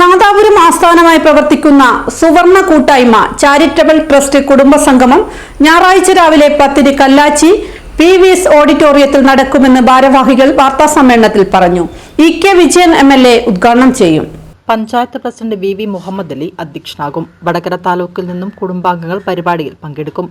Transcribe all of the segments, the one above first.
നാദാപുരം ആസ്ഥാനമായി പ്രവർത്തിക്കുന്ന സുവർണ കൂട്ടായ്മ ചാരിറ്റബിൾ ട്രസ്റ്റ് കുടുംബ സംഗമം ഞായറാഴ്ച രാവിലെ പത്തിന് കല്ലാച്ചി പി വി എസ് ഓഡിറ്റോറിയത്തിൽ നടക്കുമെന്ന് ഭാരവാഹികൾ വാർത്താസമ്മേളനത്തിൽ പറഞ്ഞു. E K Vijayan M L A ഉദ്ഘാടനം ചെയ്യും. Panchayat president V V Muhammad Ali അധ്യക്ഷനാകും. Vadakara താലൂക്കിൽ നിന്നും കുടുംബാംഗങ്ങൾ പരിപാടിയിൽ പങ്കെടുക്കും.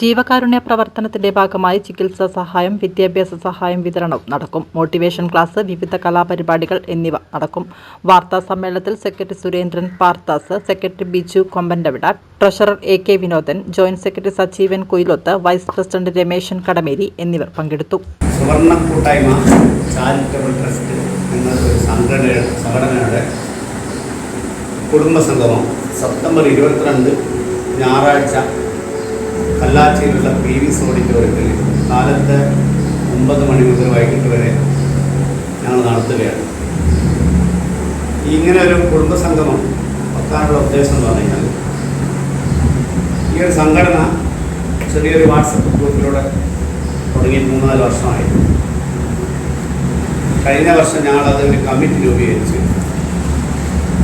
ജീവകാരുണ്യ പ്രവർത്തനത്തിന്റെ ഭാഗമായി ചികിത്സാ സഹായം വിദ്യാഭ്യാസ സഹായം വിതരണവും നടക്കും. മോട്ടിവേഷൻ ക്ലാസ് വിവിധ കലാപരിപാടികൾ എന്നിവ നടക്കും. വാർത്താ സമ്മേളനത്തിൽ secretary Surendran Parthas secretary Biju Kombandavida treasurer A K Vinodan joint secretary Sajeevan Kuyiloth vice president Rameshan Kadameri എന്നിവർ പങ്കെടുത്തു. സുവർണ കൂട്ടായ്മ ചാരിറ്റബിൾ ട്രസ്റ്റ് സംഘടനയുടെ കുടുംബ സംഗമം സെപ്റ്റംബർ ഇരുപത്തിരണ്ട് ഞായറാഴ്ച കല്ലാച്ചിയിലുള്ള പി വി ഓഡിറ്റോറിയത്തിൽ കാലത്ത് ഒമ്പത് മണി മുതൽ വൈകിട്ട് വരെ ഞങ്ങൾ നടത്തുകയാണ്. ഇങ്ങനെ ഒരു കുടുംബ സംഗമം വെക്കാനുള്ള ഉദ്ദേശം എന്ന് പറഞ്ഞു കഴിഞ്ഞാൽ ഈ ഒരു സംഘടന ചെറിയൊരു വാട്സപ്പ് ഗ്രൂപ്പിലൂടെ തുടങ്ങി മൂന്നാൽ വർഷമായി. കഴിഞ്ഞ വർഷം ഞങ്ങളത് ഒരു കമ്മിറ്റി രൂപീകരിച്ചു.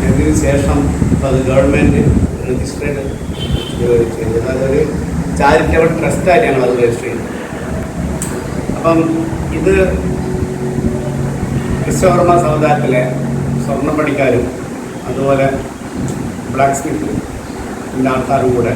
അതിന് ശേഷം ഇപ്പോൾ അത് ഗവൺമെന്റ് രജിസ്റ്റേഡ് ചെയ്തു. അതൊരു ചാരിറ്റബിൾ ട്രസ്റ്റായിട്ട് ഞങ്ങളത് രജിസ്റ്റർ ചെയ്തു. അപ്പം ഇത് വിശ്വകർമ്മ സമുദായത്തിലെ സ്വർണപ്പണിക്കാരും അതുപോലെ ബ്ലാക്ക് സ്മിത്ത് ആൾക്കാരും കൂടെ